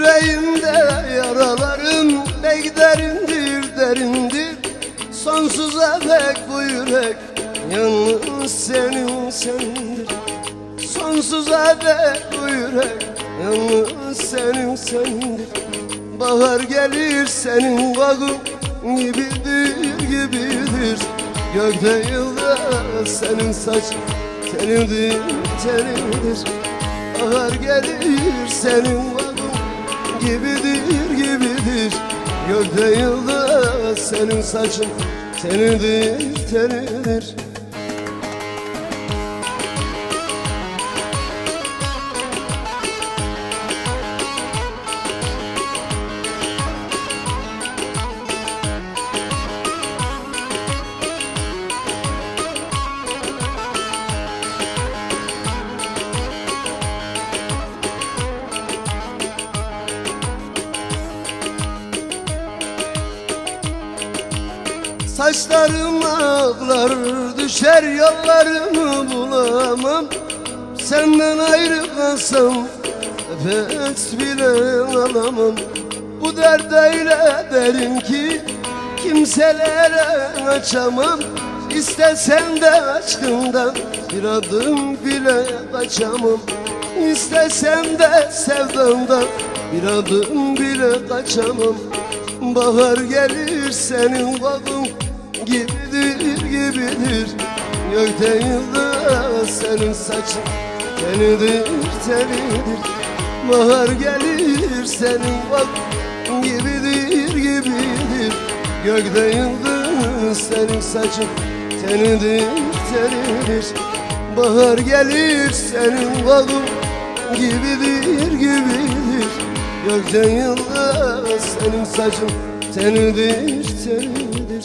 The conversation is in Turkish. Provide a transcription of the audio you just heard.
Yüreğimde yaralarım ne derindir derindir. Sonsuza dek bu yürek yalnız senin senindir. Sonsuza dek bu yürek yalnız senin senindir. Bahar gelir senin vakın gibidir gibidir. Gökte yıldız senin saç tenidir tenidir Bahar gelir senin vakın gibidir gibidir. Gökte yıldız senin saçın tenidir tenidir Saçlarım ağlar düşer yollarımı bulamam. Senden ayrı kalsam nefes bile alamam. Bu dert öyle derin ki kimselere açamam. İstesem de aşkından bir adım bile kaçamam. İstesem de sevdamdan bir adım bile kaçamam. Bahar gelir senin vakın gibidir gibidir. Gökte yıldız senin saçın tenidir tenidir. Bahar gelir senin vakın gibidir gibidir. Gökte yıldız senin saçın tenidir tenidir. Bahar gelir senin vakın gibidir gibidir. Gökten yıldız senin saçın tenidir tenidir